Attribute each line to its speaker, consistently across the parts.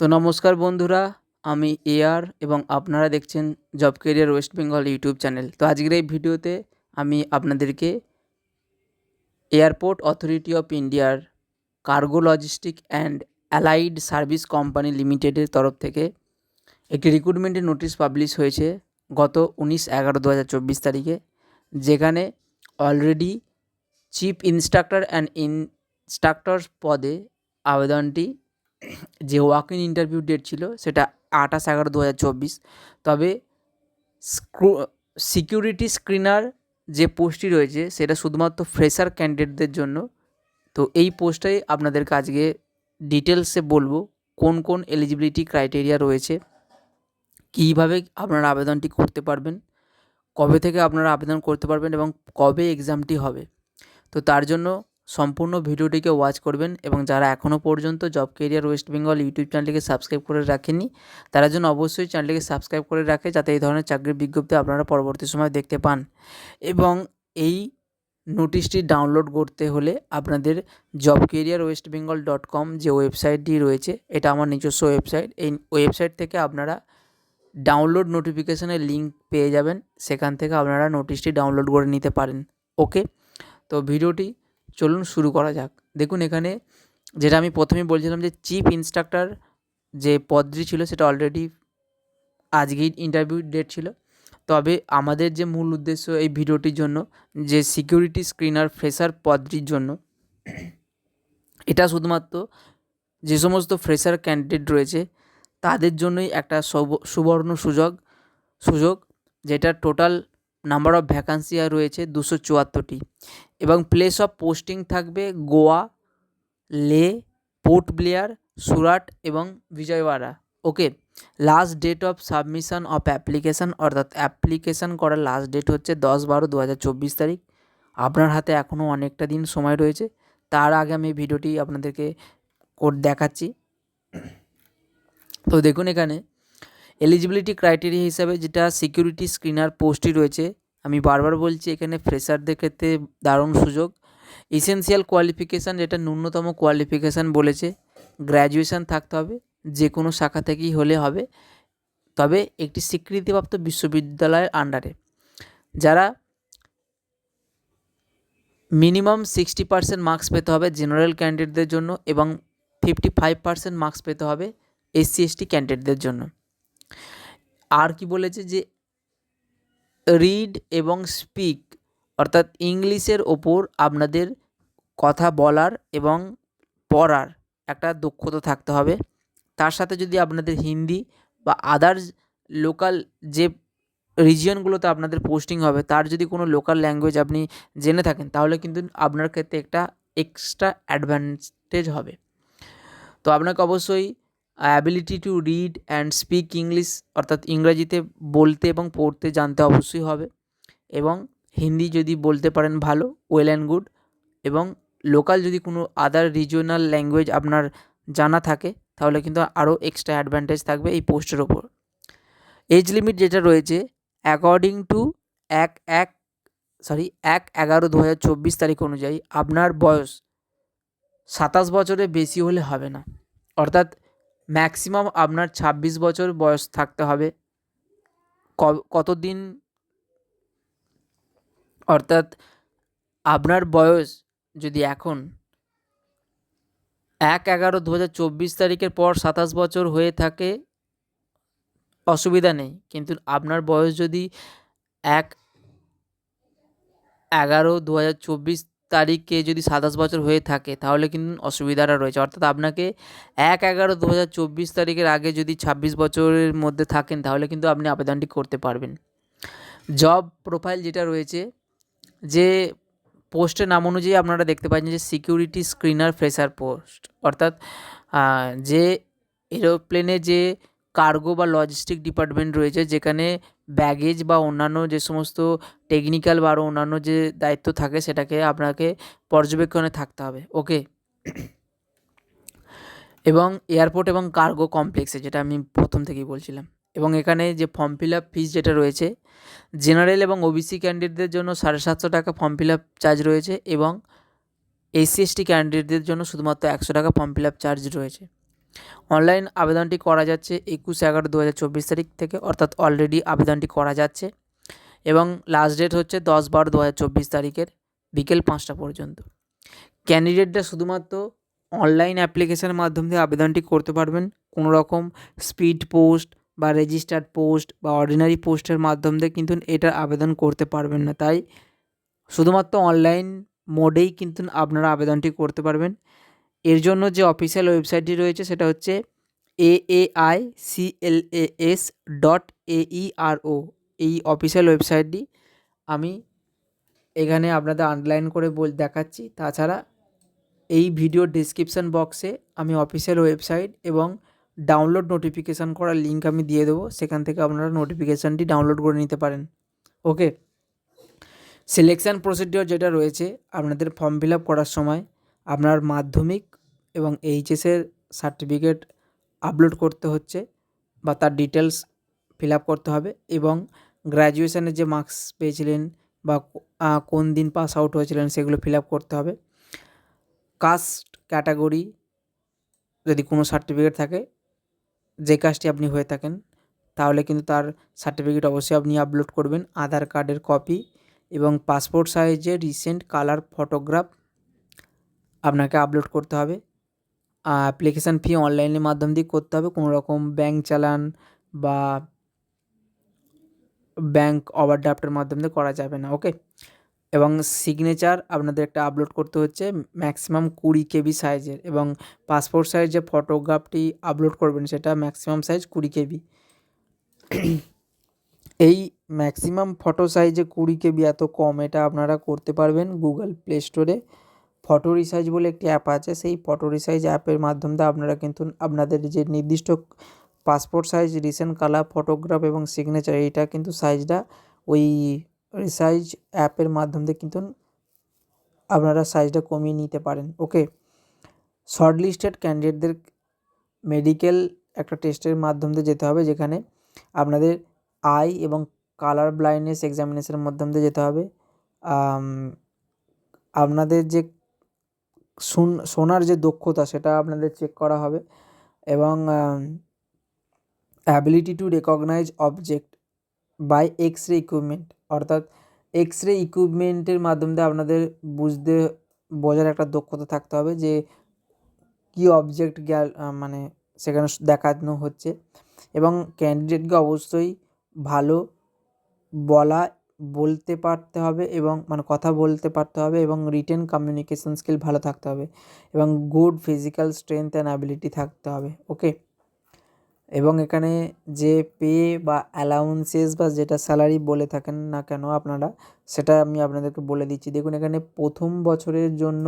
Speaker 1: তো নমস্কার বন্ধুরা, আমি এআর এবং আপনারা দেখছেন job career West Bengal YouTube channel তো আজকের এই ভিডিওতে আমি আপনাদেরকে এয়ারপোর্ট অথরিটি অফ ইন্ডিয়ার cargo logistic and allied service company লিমিটেডের তরফ থেকে একটি রিক্রুটমেন্টের নোটিশ পাবলিশ হয়েছে গত উনিশ এগারো দু হাজার চব্বিশ তারিখে, যেখানে already chief instructor and instructor পদে আবেদনটি যে ওয়াক ইন ইন্টারভিউ ডেট ছিল সেটা আঠাশ এগারো দু হাজার চব্বিশ। তবে সিকিউরিটি স্ক্রিনার যে পোস্টটি রয়েছে সেটা শুধুমাত্র ফ্রেশার ক্যান্ডিডেটদের জন্য। তো এই পোস্টটাই আপনাদেরকে আজকে ডিটেলসে বলব, কোন কোন এলিজিবিলিটি ক্রাইটেরিয়া রয়েছে, কীভাবে আপনারা আবেদনটি করতে পারবেন, কবে থেকে আপনারা আবেদন করতে পারবেন এবং কবে এক্সামটি হবে। তো তার জন্য সম্পূর্ণ ভিডিওটিকে ওয়াচ করবেন এবং যারা এখনও পর্যন্ত job career West Bengal YouTube চ্যানেলটিকে সাবস্ক্রাইব করে রাখেনি তারা জন্য অবশ্যই চ্যানেলটিকে সাবস্ক্রাইব করে রাখে যাতে এই ধরনের চাকরির বিজ্ঞপ্তি আপনারা পরবর্তী সময় দেখতে পান। এবং এই নোটিশটি ডাউনলোড করতে হলে আপনাদের job career West Bengal dot com যে ওয়েবসাইটটি রয়েছে, এটা আমার নিজস্ব ওয়েবসাইট এই ওয়েবসাইট থেকে আপনারা ডাউনলোড নোটিফিকেশানের লিঙ্ক পেয়ে যাবেন, সেখান থেকে আপনারা নোটিশটি ডাউনলোড করে নিতে পারেন। ওকে তো ভিডিওটি চলুন শুরু করা যাক। দেখুন এখানে যেটা আমি প্রথমেই বলছিলাম যে চিফ ইনস্ট্রাক্টর যে পদটি ছিল সেটা অলরেডি আজকেই ইন্টারভিউ ডেট ছিল। তবে আমাদের যে মূল উদ্দেশ্য এই ভিডিওটির জন্য, যে সিকিউরিটি স্ক্রিনার ফ্রেশার পদটির জন্য, এটা শুধুমাত্র যে সমস্ত ফ্রেশার ক্যান্ডিডেট রয়েছে, তাদের জন্যই একটা সুবর্ণ সুযোগ সুযোগ যেটা টোটাল নাম্বার অফ ভ্যাকান্সি রয়েছে দুশো চুয়াত্তরটি। এবং প্লেস অফ পোস্টিং থাকবে গোয়া, লে, পোর্ট ব্লেয়ার, সুরাট এবং Vijayawada. Okay last date of submission of application অর্থাৎ অ্যাপ্লিকেশান করার লাস্ট ডেট হচ্ছে দশ বারো দু হাজার চব্বিশ তারিখ। আপনার হাতে এখনও অনেকটা দিন সময় রয়েছে। তার আগে আমি ভিডিওটি আপনাদেরকে কোড দেখাচ্ছি। তো দেখুন এখানে এলিজিবিলিটি ক্রাইটেরিয়া হিসাবে যেটা সিকিউরিটি স্ক্রিনার পোস্টটি রয়েছে, আমি বারবার বলছি এখানে ফ্রেশারদের ক্ষেত্রে দারুণ সুযোগ। ইসেন্সিয়াল কোয়ালিফিকেশান যেটা ন্যূনতম কোয়ালিফিকেশান বলেছে গ্র্যাজুয়েশান থাকতে হবে যে কোনো শাখা থেকেই হলে হবে। তবে একটি স্বীকৃতিপ্রাপ্ত বিশ্ববিদ্যালয়ের আন্ডারে যারা মিনিমাম সিক্সটি পার্সেন্ট মার্কস পেতে হবে জেনারেল ক্যান্ডিডেটদের জন্য এবং ফিফটি ফাইভ পার্সেন্ট মার্কস পেতে হবে এসসি এসটি ক্যান্ডিডেটদের জন্য। আর কি বলেছে যে রিড এবং স্পিক অর্থাৎ ইংলিশের ওপর আপনাদের কথা বলার এবং পড়ার একটা দক্ষতা থাকতে হবে। তার সাথে যদি আপনাদের হিন্দি বা আদার্স লোকাল যে রিজিয়নগুলোতে আপনাদের পোস্টিং হবে, তার যদি কোনো লোকাল ল্যাঙ্গুয়েজ আপনি জেনে থাকেন, তাহলে কিন্তু আপনার ক্ষেত্রে একটা এক্সট্রা অ্যাডভান্টেজ হবে। তো আপনাকে অবশ্যই ability to read and speak English অর্থাৎ ইংরাজিতে বলতে এবং পড়তে জানতে অবশ্যই হবে। এবং হিন্দি যদি বলতে পারেন ভালো ওয়েল অ্যান্ড গুড এবং লোকাল যদি কোনো আদার রিজিওনাল ল্যাঙ্গুয়েজ আপনার জানা থাকে, তাহলে কিন্তু আরও এক্সট্রা অ্যাডভান্টেজ থাকবে এই পোস্টের ওপর। এজ লিমিট যেটা রয়েছে অ্যাকর্ডিং টু এক এক সরি এক এগারো দু হাজার চব্বিশ তারিখ অনুযায়ী আপনার বয়স সাতাশ বছরের বেশি হলে হবে না। অর্থাৎ ম্যাক্সিমাম আপনার ছাব্বিশ বছর বয়স থাকতে হবে। কতদিন? অর্থাৎ আপনার বয়স যদি এখন এক এগারো দু হাজার চব্বিশ তারিখের পর সাতাশ বছর হয়ে থাকে, অসুবিধা নেই। কিন্তু আপনার বয়স যদি এক এগারো দু হাজার চব্বিশ তারিখে যদি সাতাশ বছর হয়ে থাকে, তাহলে কিন্তু অসুবিধাটা রয়েছে। অর্থাৎ আপনাকে এক এগারো দু হাজার চব্বিশ তারিখের আগে যদি ছাব্বিশ বছরের মধ্যে থাকেন, তাহলে কিন্তু আপনি আবেদনটি করতে পারবেন। জব প্রোফাইল যেটা রয়েছে, যে পোস্টের নাম অনুযায়ী আপনারা দেখতে পাচ্ছেন যে সিকিউরিটি স্ক্রিনার ফ্রেশার পোস্ট। অর্থাৎ যে এরোপ্লেনে যে কার্গো বা লজিস্টিক ডিপার্টমেন্ট রয়েছে যেখানে ব্যাগেজ বা অন্যান্য যে সমস্ত টেকনিক্যাল বা আরও অন্যান্য যে দায়িত্ব থাকে সেটাকে আপনাকে পর্যবেক্ষণে থাকতে হবে ওকে এবং এয়ারপোর্ট এবং কার্গো কমপ্লেক্সে যেটা আমি প্রথম থেকেই বলছিলাম, এবং এখানে যে ফর্ম ফিল আপ ফিস যেটা রয়েছে জেনারেল এবং ওবিসি ক্যান্ডিডেটদের জন্য সাড়ে সাতশো টাকা ফর্ম ফিল আপ চার্জ রয়েছে এবং এসসি এসটি ক্যান্ডিডেটদের জন্য শুধুমাত্র একশো টাকা ফর্ম ফিল আপ চার্জ রয়েছে। অনলাইন আবেদনটি করা যাচ্ছে একুশ এগারো দু তারিখ থেকে, অর্থাৎ অলরেডি আবেদনটি করা যাচ্ছে এবং লাস্ট ডেট হচ্ছে দশ বারো দু তারিখের বিকেল পাঁচটা পর্যন্ত। ক্যান্ডিডেটরা শুধুমাত্র অনলাইন অ্যাপ্লিকেশনের মাধ্যম দিয়ে আবেদনটি করতে পারবেন। কোনো রকম স্পিড পোস্ট বা রেজিস্টার্ড পোস্ট বা অর্ডিনারি পোস্টের মাধ্যম দিয়ে কিন্তু এটার আবেদন করতে পারবেন না। তাই শুধুমাত্র অনলাইন মোডেই কিন্তু আপনারা আবেদনটি করতে পারবেন। এর জন্য যে অফিসিয়াল ওয়েবসাইটটি রয়েছে সেটা হচ্ছে A A I C L A S dot A E R O এই অফিসিয়াল ওয়েবসাইটটি আমি এখানে আপনাদের আন্ডারলাইন করে বল দেখাচ্ছি। তাছাড়া এই ভিডিও ডিসক্রিপশান বক্সে আমি অফিসিয়াল ওয়েবসাইট এবং ডাউনলোড নোটিফিকেশান করার লিঙ্ক আমি দিয়ে দেবো। সেখান থেকে আপনারা নোটিফিকেশানটি ডাউনলোড করে নিতে পারেন। ওকে সিলেকশান প্রসিডিওর যেটা রয়েছে, আপনাদের ফর্ম ফিল আপ করার সময় আপনার মাধ্যমিক এবং এইচএসের সার্টিফিকেট আপলোড করতে হচ্ছে বা তার ডিটেলস ফিল আপ করতে হবে এবং গ্র্যাজুয়েশনের যে মার্কস পেয়েছিলেন বা কোন দিন পাস আউট হয়েছিলেন সেগুলো ফিল আপ করতে হবে। কাস্ট ক্যাটাগরি যদি কোনো সার্টিফিকেট থাকে, যে কাজটি আপনি হয়ে থাকেন, তাহলে কিন্তু তার সার্টিফিকেট অবশ্যই আপনি আপলোড করবেন, আধার কার্ডের কপি এবং পাসপোর্ট সাইজে রিসেন্ট কালার ফটোগ্রাফ আপনাকে আপলোড করতে হবে। অ্যাপ্লিকেশান ফি অনলাইনের মাধ্যম দিয়ে করতে হবে। কোনো রকম ব্যাঙ্ক চালান বা ব্যাঙ্ক ওভারড্রাফটের মাধ্যম দিয়ে করা যাবে না ওকে এবং সিগনেচার আপনাদের একটা আপলোড করতে হচ্ছে ম্যাক্সিমাম কুড়ি কেবি সাইজের এবং পাসপোর্ট সাইজ যে ফটোগ্রাফটি আপলোড করবেন সেটা ম্যাক্সিমাম সাইজ কুড়ি কেবি। এই ম্যাক্সিমাম ফটো সাইজে কুড়ি কেবি এত কম এটা আপনারা করতে পারবেন গুগল প্লে স্টোরে ফটো রিসাইজ বলে একটি অ্যাপ আছে। সেই ফটো রিসাইজ অ্যাপের মাধ্যম দিয়ে আপনারা কিন্তু আপনাদের যে নির্দিষ্ট passport size, recent colour, photograph এবং সিগনেচার, এইটা কিন্তু সাইজটা ওই রিসাইজ অ্যাপের মাধ্যম দিয়ে কিন্তু আপনারা সাইজটা কমিয়ে নিতে পারেন। ওকে? শর্ট লিস্টেড ক্যান্ডিডেটদের মেডিকেল একটা টেস্টের মাধ্যম দিয়ে যেতে হবে, যেখানে আপনাদের আই এবং কালার ব্লাইন্ডনেস এক্সামিনেশনের মাধ্যম দিয়ে যেতে হবে। আপনাদের যে শোনার যে দক্ষতা সেটা আপনাদের চেক করা হবে এবং ability to recognise object by X ray equipment অর্থাৎ এক্স রে ইকুইপমেন্টের মাধ্যম আপনাদের বুঝতে, বোঝার একটা দক্ষতা থাকতে হবে যে কী অবজেক্ট গ্যাল মানে সেখানে দেখানো হচ্ছে এবং ক্যান্ডিডেটকে অবশ্যই ভালো বলা বলতে পারতে হবে এবং মানে কথা বলতে পারতে হবে এবং রিটেন কমিউনিকেশন স্কিল ভালো থাকতে হবে এবং good physical strength and ability থাকতে হবে ওকে এবং এখানে যে পে বা অ্যালাউন্সেস বা যেটা স্যালারি বলে থাকেন না কেন আপনারা, সেটা আমি আপনাদেরকে বলে দিচ্ছি। দেখুন, এখানে প্রথম বছরের জন্য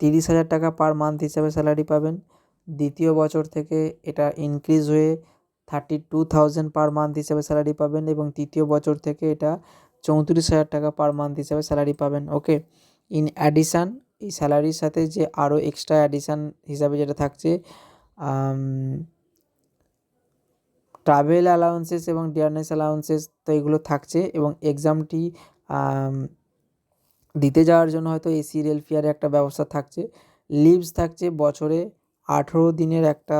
Speaker 1: তিরিশ হাজার টাকা পার মান্থ হিসাবে স্যালারি পাবেন। দ্বিতীয় বছর থেকে এটা ইনক্রিজ হয়ে thirty two thousand per month হিসাবে স্যালারি পাবেন এবং তৃতীয় বছর থেকে এটা চৌত্রিশ হাজার টাকা পার মান্থ হিসাবে স্যালারি পাবেন ওকে ইন অ্যাডিশান এই স্যালারির সাথে যে আরও এক্সট্রা অ্যাডিশান হিসাবে যেটা থাকছে ট্রাভেল অ্যালাউন্সেস এবং ডিয়ারনেস অ্যালাউন্সেস তো এগুলো থাকছে এবং এক্সামটি দিতে যাওয়ার জন্য হয়তো এসি রেল ফেয়ারের একটা ব্যবস্থা থাকছে। লিভস থাকছে বছরে আঠেরো দিনের একটা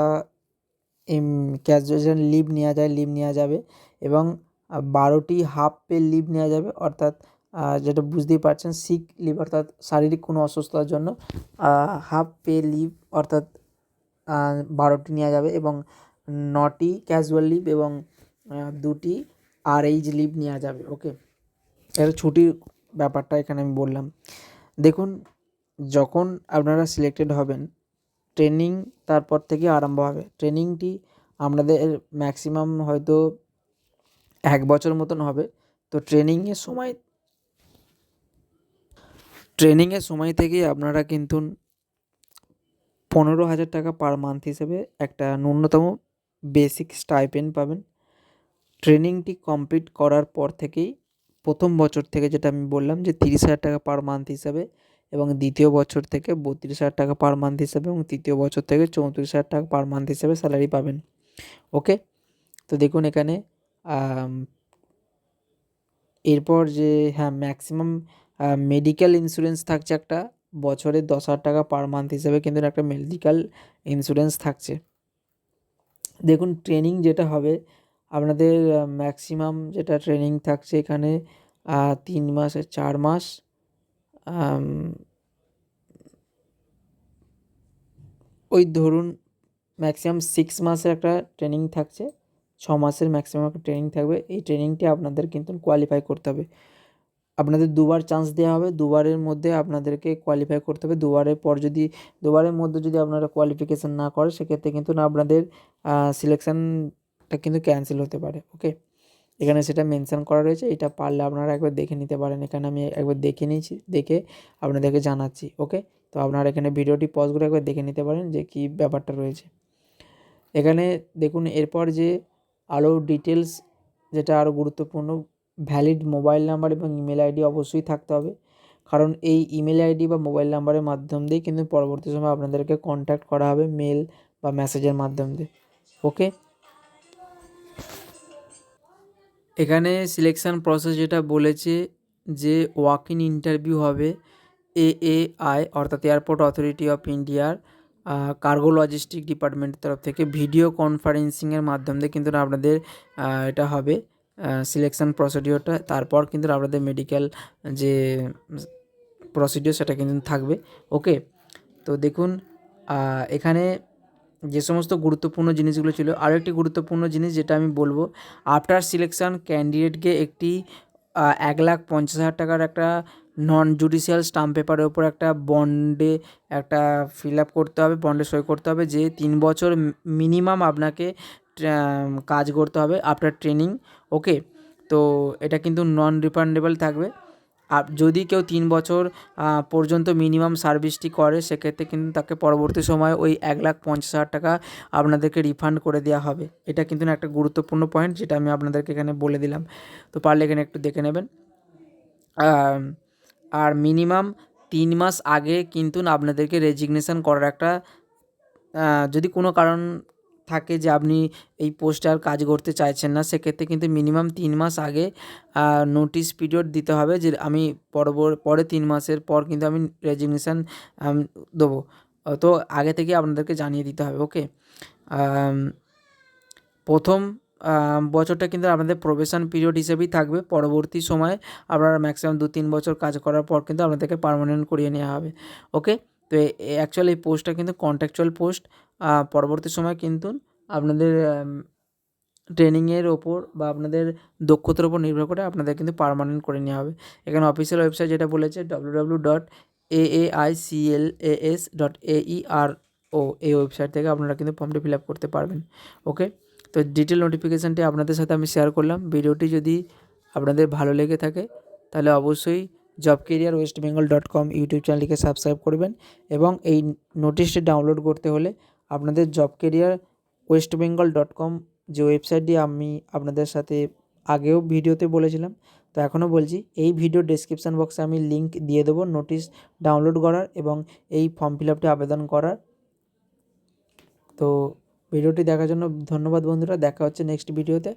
Speaker 1: ক্যাজুয়েশন লিভ নেওয়া যায় লিভ নেওয়া যাবে এবং বারোটি হাফ পে লিভ নেওয়া যাবে, অর্থাৎ যেটা বুঝতেই পারছেন সিক লিভ অর্থাৎ শারীরিক কোনো অসুস্থতার জন্য হাফ পে লিভ অর্থাৎ বারোটি নেওয়া যাবে এবং নটি ক্যাজুয়াল লিভ এবং দুটি আর এইচ লিভ নেওয়া যাবে ওকে এটা ছুটির ব্যাপারটা এখানে আমি বললাম। দেখুন, যখন আপনারা সিলেক্টেড হবেন ট্রেনিং তারপর থেকে আরম্ভ হবে। ট্রেনিংটি আমাদের ম্যাক্সিমাম হয়তো এক বছর মতন হবে। তো ট্রেনিংয়ের সময় ট্রেনিংয়ের সময় থেকেই আপনারা কিন্তু পনেরো হাজার টাকা পার মান্থ হিসেবে একটা ন্যূনতম বেসিক স্টাইপেন্ড পাবেন। ট্রেনিংটি কমপ্লিট করার পর থেকেই প্রথম বছর থেকে যেটা আমি বললাম যে তিরিশ হাজার টাকা পার মান্থ হিসাবে এবং দ্বিতীয় বছর থেকে বত্রিশ হাজার টাকা পার মান্থ হিসাবে এবং তৃতীয় বছর থেকে চৌত্রিশ হাজার টাকা পার মান্থ হিসাবে স্যালারি পাবেন। ওকে তো দেখুন এখানে এরপর যে হ্যাঁ ম্যাক্সিমাম মেডিকেল ইন্স্যুরেন্স থাকছে একটা, বছরে দশ হাজার টাকা পার মান্থ হিসেবে কিন্তু একটা মেডিকেল ইন্স্যুরেন্স থাকছে। দেখুন ট্রেনিং যেটা হবে, আপনাদের ম্যাক্সিমাম যেটা ট্রেনিং থাকছে এখানে তিন মাসে চার মাস ওই ধরুন ম্যাক্সিমাম সিক্স মাসের একটা ট্রেনিং থাকছে, ছ মাসের ম্যাক্সিমাম একটা ট্রেনিং থাকবে। এই ট্রেনিংটি আপনাদের কিন্তু কোয়ালিফাই করতে হবে। আপনাদের দুবার চান্স দেওয়া হবে, দুবারের মধ্যে আপনাদেরকে কোয়ালিফাই করতে হবে। দুবারের পর যদি, দুবারের মধ্যে যদি আপনারা কোয়ালিফিকেশান না করে, সেক্ষেত্রে কিন্তু না আপনাদের সিলেকশানটা কিন্তু ক্যান্সেল হতে পারে ওকে এখানে সেটা মেনশান করা রয়েছে, এটা পারলে আপনারা একবার দেখে নিতে পারেন। এখানে আমি একবার দেখে নিয়েছি, দেখে আপনাদেরকে জানাচ্ছি, ওকে? তো আপনারা এখানে ভিডিওটি পজ করে একবার দেখে নিতে পারেন যে কী ব্যাপারটা রয়েছে। এখানে দেখুন, এরপর যে আরও ডিটেলস যেটা আরও গুরুত্বপূর্ণ ভ্যালিড মোবাইল নাম্বার এবং ইমেল আইডি অবশ্যই থাকতে হবে। কারণ এই ইমেল আইডি বা মোবাইল নাম্বারের মাধ্যম দিয়েই কিন্তু পরবর্তী সময় আপনাদেরকে কন্ট্যাক্ট করা হবে মেল বা মেসেজের মাধ্যম দিয়ে, ওকে? এখানে সিলেকশান প্রসেস যেটা বলেছে যে ওয়াক ইন ইন্টারভিউ হবে এ এ আই অর্থাৎ এয়ারপোর্ট অথরিটি অফ ইন্ডিয়ার কার্গো লজিস্টিক ডিপার্টমেন্টের তরফ থেকে ভিডিও কনফারেন্সিংয়ের মাধ্যম দিয়ে কিন্তু আপনাদের এটা হবে সিলেকশান প্রসিডিওরটা তারপর কিন্তু আপনাদের মেডিকেল যে প্রসিডিওর সেটা কিন্তু থাকবে। ওকে তো দেখুন এখানে যে সমস্ত গুরুত্বপূর্ণ জিনিসগুলো ছিল আরও একটি গুরুত্বপূর্ণ জিনিস যেটা আমি বলব আফটার সিলেকশন ক্যান্ডিডেটকে একটি এক লাখ পঞ্চাশ হাজার টাকার একটা নন জুডিশিয়াল স্টাম্প পেপারের ওপর একটা বন্ডে একটা ফিল আপ করতে হবে বন্ডে সই করতে হবে, যে তিন বছর মিনিমাম আপনাকে কাজ করতে হবে আফটার ট্রেনিং ওকে তো এটা কিন্তু নন রিফান্ডেবল থাকবে। আর যদি কেউ তিন বছর পর্যন্ত মিনিমাম সার্ভিসটি করে, সেক্ষেত্রে কিন্তু তাকে পরবর্তী সময় ওই এক লাখ পঞ্চাশ হাজার টাকা আপনাদেরকে রিফান্ড করে দেওয়া হবে। এটা কিন্তু একটা গুরুত্বপূর্ণ পয়েন্ট যেটা আমি আপনাদেরকে এখানে বলে দিলাম। তো পারলে এখানে একটু দেখে নেবেন। আর মিনিমাম তিন মাস আগে কিন্তু আপনাদেরকে রেজিগনেশন করার একটা যদি কোনো কারণ থাকে যে আপনি এই পোস্টে আর কাজ করতে চাইছেন না, সেক্ষেত্রে কিন্তু মিনিমাম তিন মাস আগে নোটিশ পিরিয়ড দিতে হবে যে আমি পরবর, পরে তিন মাসের পর কিন্তু আমি রেজিগনেশান দেবো। তো আগে থেকে আপনাদেরকে জানিয়ে দিতে হবে ওকে প্রথম বছরটা কিন্তু আপনাদের প্রবেশন পিরিয়ড হিসেবেই থাকবে। পরবর্তী সময়ে আপনারা ম্যাক্সিমাম দু তিন বছর কাজ করার পর কিন্তু আপনাদেরকে পার্মানেন্ট করিয়ে নেওয়া হবে ওকে তো অ্যাকচুয়ালি এই পোস্টটা কিন্তু কন্ট্রাকচুয়াল পোস্ট পরবর্তী সময় কিন্তু আপনাদের ট্রেনিংয়ের ওপর বা আপনাদের দক্ষতার ওপর নির্ভর করে আপনাদের কিন্তু পারমানেন্ট করে নেওয়া হবে। এখানে অফিসিয়াল ওয়েবসাইট যেটা বলেছে W W dot A A I C L A S dot A E R O এই ওয়েবসাইট থেকে আপনারা কিন্তু ফর্মটি ফিল আপ করতে পারবেন ওকে তো ডিটেল নোটিফিকেশানটি আপনাদের সাথে আমি শেয়ার করলাম। ভিডিওটি যদি আপনাদের ভালো লেগে থাকে, তাহলে অবশ্যই job career West Bengal dot com YouTube চ্যানেলটিকে সাবস্ক্রাইব করবেন এবং এই নোটিশটি ডাউনলোড করতে হলে আপনাদের job career West Bengal dot com যে ওয়েবসাইটটি আমি আপনাদের সাথে আগেও ভিডিওতে বলেছিলাম, তো এখনও বলছি, এই ভিডিও ডেসক্রিপশান বক্সে আমি লিঙ্ক দিয়ে দেবো নোটিশ ডাউনলোড করার এবং এই ফর্ম ফিল আপটি আবেদন করার। তো ভিডিওটি দেখার জন্য ধন্যবাদ বন্ধুরা, দেখা হচ্ছে নেক্সট ভিডিওতে